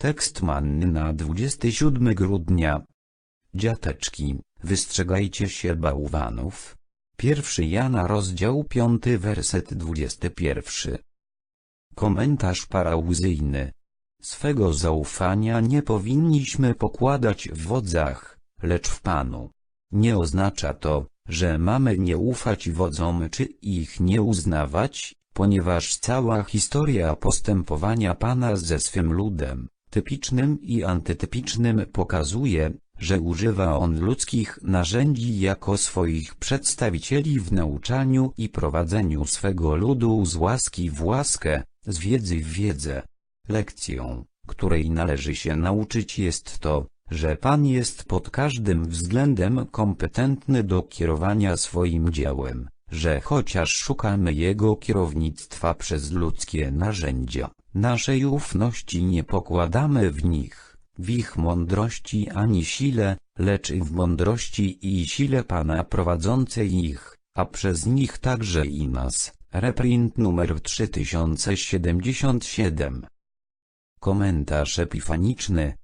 Tekst manny na 27 grudnia. Dziateczki, wystrzegajcie się bałwanów. Pierwszy Jana rozdział 5 werset 21. Komentarz parauzyjny. Swego zaufania nie powinniśmy pokładać w wodzach, lecz w Panu. Nie oznacza to, że mamy nie ufać wodzom czy ich nie uznawać, ponieważ cała historia postępowania Pana ze swym ludem, typicznym i antytypicznym pokazuje, że używa on ludzkich narzędzi jako swoich przedstawicieli w nauczaniu i prowadzeniu swego ludu z łaski w łaskę, z wiedzy w wiedzę. Lekcją, której należy się nauczyć jest to, że Pan jest pod każdym względem kompetentny do kierowania swoim działem, że chociaż szukamy Jego kierownictwa przez ludzkie narzędzia, naszej ufności nie pokładamy w nich, w ich mądrości ani sile, lecz w mądrości i sile Pana prowadzącej ich, a przez nich także i nas. Reprint numer 3077 Komentarz epifaniczny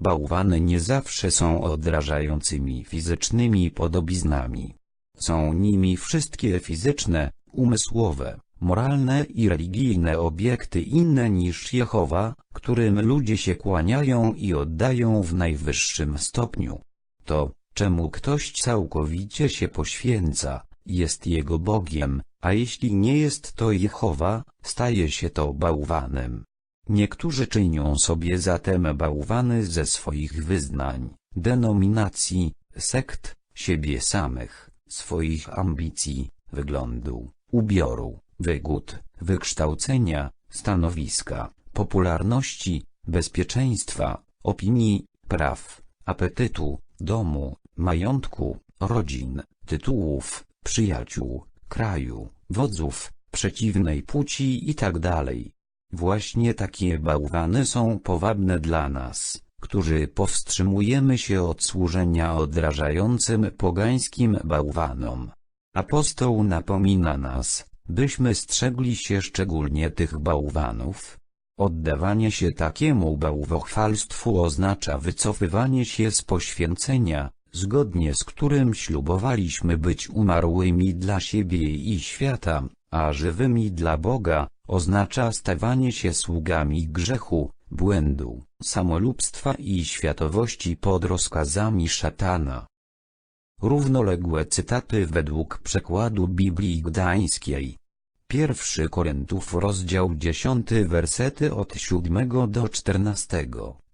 Bałwany nie zawsze są odrażającymi fizycznymi podobiznami. Są nimi wszystkie fizyczne, umysłowe, moralne i religijne obiekty inne niż Jehowa, którym ludzie się kłaniają i oddają w najwyższym stopniu. To, czemu ktoś całkowicie się poświęca, jest jego Bogiem, a jeśli nie jest to Jehowa, staje się to bałwanem. Niektórzy czynią sobie zatem bałwany ze swoich wyznań, denominacji, sekt, siebie samych, swoich ambicji, wyglądu, ubioru, wygód, wykształcenia, stanowiska, popularności, bezpieczeństwa, opinii, praw, apetytu, domu, majątku, rodzin, tytułów, przyjaciół, kraju, wodzów, przeciwnej płci itd. Właśnie takie bałwany są powabne dla nas, którzy powstrzymujemy się od służenia odrażającym pogańskim bałwanom. Apostoł napomina nas, byśmy strzegli się szczególnie tych bałwanów. Oddawanie się takiemu bałwochwalstwu oznacza wycofywanie się z poświęcenia, zgodnie z którym ślubowaliśmy być umarłymi dla siebie i świata, a żywymi dla Boga, oznacza stawanie się sługami grzechu, błędu, samolubstwa i światowości pod rozkazami szatana. Równoległe cytaty według przekładu Biblii Gdańskiej. Pierwszy Koryntów rozdział 10 wersety od 7 do 14.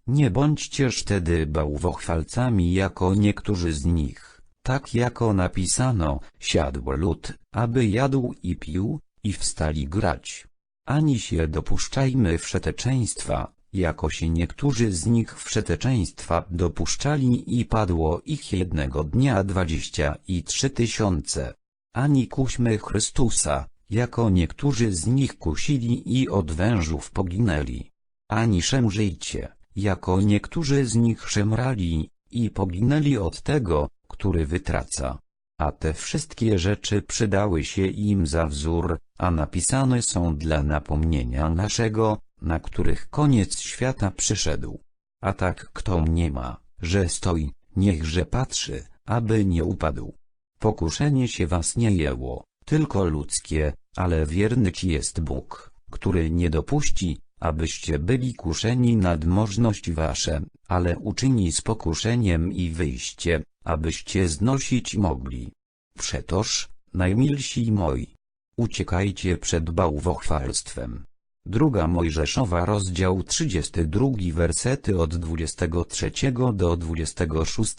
Nie bądźcież wtedy bałwochwalcami jako niektórzy z nich, tak jako napisano, siadł lud, aby jadł i pił, i wstali grać. Ani się dopuszczajmy wszeteczeństwa, jako się niektórzy z nich wszeteczeństwa dopuszczali i padło ich jednego dnia dwadzieścia i trzy tysiące. Ani kuśmy Chrystusa, jako niektórzy z nich kusili i od wężów poginęli. Ani szemrzyjcie, jako niektórzy z nich szemrali, i poginęli od tego, który wytraca. A te wszystkie rzeczy przydały się im za wzór, a napisane są dla napomnienia naszego, na których koniec świata przyszedł. A tak kto nie ma, że stoi, niechże patrzy, aby nie upadł. Pokuszenie się was nie jęło, tylko ludzkie, ale wierny ci jest Bóg, który nie dopuści, abyście byli kuszeni nad możność wasze, ale uczyni z pokuszeniem i wyjście, abyście znosić mogli. Przetoż, najmilsi moi, uciekajcie przed bałwochwalstwem. Druga Mojżeszowa rozdział 32 wersety od 23 do 26,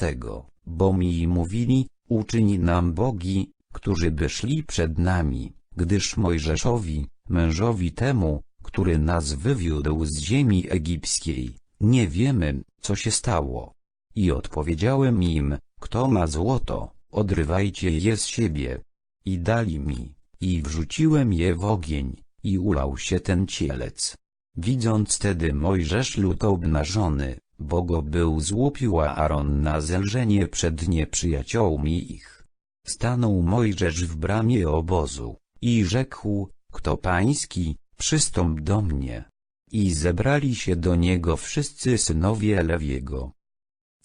bo mi mówili, uczyni nam bogi, którzy by szli przed nami, gdyż Mojżeszowi, mężowi temu, który nas wywiódł z ziemi egipskiej, nie wiemy, co się stało. I odpowiedziałem im, kto ma złoto, odrywajcie je z siebie. I dali mi, i wrzuciłem je w ogień, i ulał się ten cielec. Widząc tedy Mojżesz lud obnażony, bo go był złupił Aaron na zelżenie przed nieprzyjaciółmi ich. Stanął Mojżesz w bramie obozu, i rzekł, kto pański, przystąp do mnie. I zebrali się do niego wszyscy synowie Lewiego.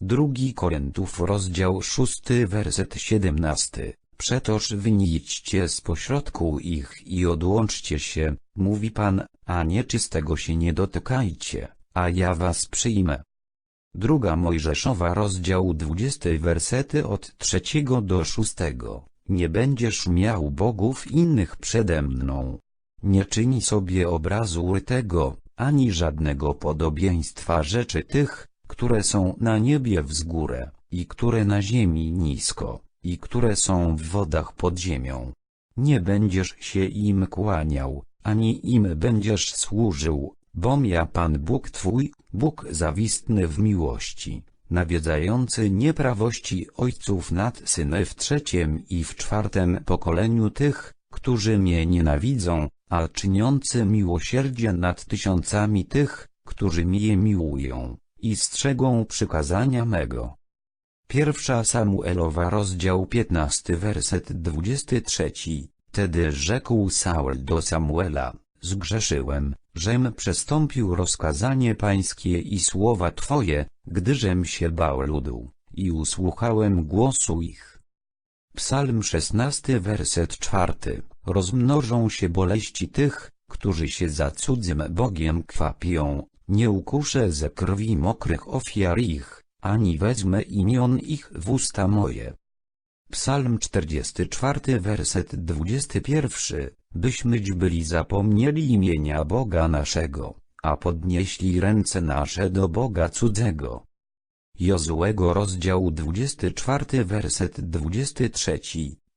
Drugi Koryntów rozdział szósty werset siedemnasty. Przetoż wynijdźcie z pośrodku ich i odłączcie się, mówi Pan, a nieczystego się nie dotykajcie, a ja was przyjmę. Druga Mojżeszowa rozdział dwudziesty wersety od trzeciego do szóstego. Nie będziesz miał bogów innych przede mną. Nie czyni sobie obrazu rytego, ani żadnego podobieństwa rzeczy tych, które są na niebie wzgórę, i które na ziemi nisko, i które są w wodach pod ziemią. Nie będziesz się im kłaniał, ani im będziesz służył, bom ja Pan Bóg Twój, Bóg zawistny w miłości, nawiedzający nieprawości ojców nad syny w trzecim i w czwartym pokoleniu tych, którzy mnie nienawidzą, a czyniący miłosierdzie nad tysiącami tych, którzy mnie miłują, i strzegą przykazania mego. Pierwsza Samuelowa rozdział 15 werset 23 Tedy rzekł Saul do Samuela, zgrzeszyłem, żem przestąpił rozkazanie pańskie i słowa twoje, gdyżem się bał ludu, i usłuchałem głosu ich. Psalm 16 werset 4 Rozmnożą się boleści tych, którzy się za cudzym Bogiem kwapią, nie ukuszę ze krwi mokrych ofiar ich, ani wezmę imion ich w usta moje. Psalm 44 werset 21 Byśmyć byli zapomnieli imienia Boga naszego, a podnieśli ręce nasze do Boga cudzego. Jozułego rozdział 24 werset 23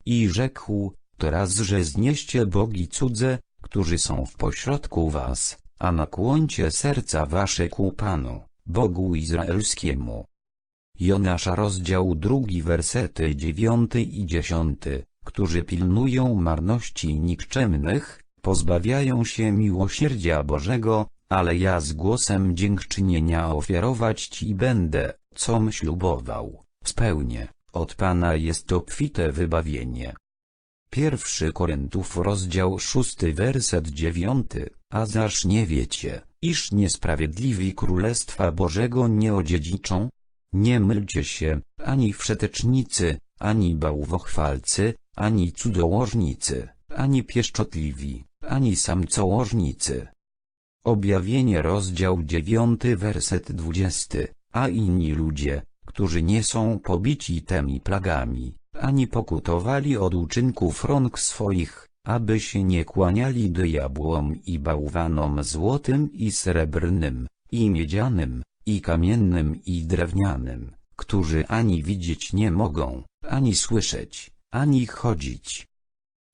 I rzekł, teraz że znieście bogi cudze, którzy są w pośrodku was, a nakłońcie serca wasze ku Panu, Bogu Izraelskiemu. Jonasza rozdział drugi wersety dziewiąty i dziesiąty, którzy pilnują marności nikczemnych, pozbawiają się miłosierdzia Bożego, ale ja z głosem dziękczynienia ofiarować Ci będę, com ślubował, spełnię, od Pana jest obfite wybawienie. Pierwszy Koryntów rozdział szósty werset dziewiąty, a zaż nie wiecie, iż niesprawiedliwi Królestwa Bożego nie odziedziczą? Nie mylcie się, ani wszetecznicy, ani bałwochwalcy, ani cudzołożnicy, ani pieszczotliwi, ani samcołożnicy. Objawienie rozdział dziewiąty werset dwudziesty, a inni ludzie, którzy nie są pobici tymi plagami, ani pokutowali od uczynków rąk swoich, aby się nie kłaniali diabłom i bałwanom złotym i srebrnym, i miedzianym, i kamiennym i drewnianym, którzy ani widzieć nie mogą, ani słyszeć, ani chodzić.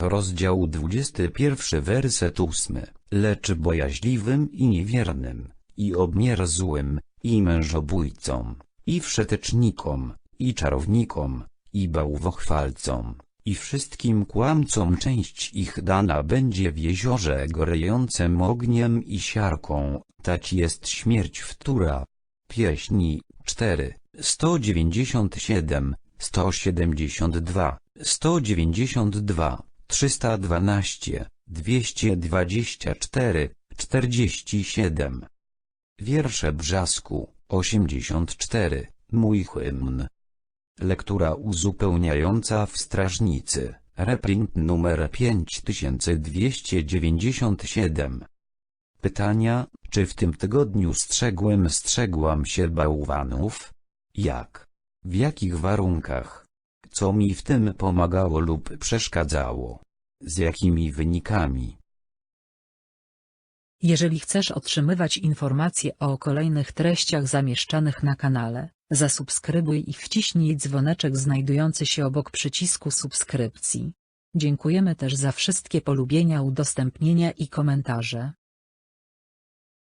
Rozdział 21 werset 8 Lecz bojaźliwym i niewiernym, i obmierzłym, i mężobójcom, i wszetecznikom, i czarownikom, i bałwochwalcom, i wszystkim kłamcom część ich dana będzie w jeziorze gorejącym ogniem i siarką, tać jest śmierć wtóra. Pieśni 4, 197, 172, 192, 312, 224, 47. Wiersze Brzasku, 84, mój hymn. Lektura uzupełniająca w Strażnicy, reprint numer 5297. Pytania, czy w tym tygodniu strzegłem strzegłam się bałwanów? Jak? W jakich warunkach? Co mi w tym pomagało lub przeszkadzało? Z jakimi wynikami? Jeżeli chcesz otrzymywać informacje o kolejnych treściach zamieszczanych na kanale, zasubskrybuj i wciśnij dzwoneczek znajdujący się obok przycisku subskrypcji. Dziękujemy też za wszystkie polubienia, udostępnienia i komentarze.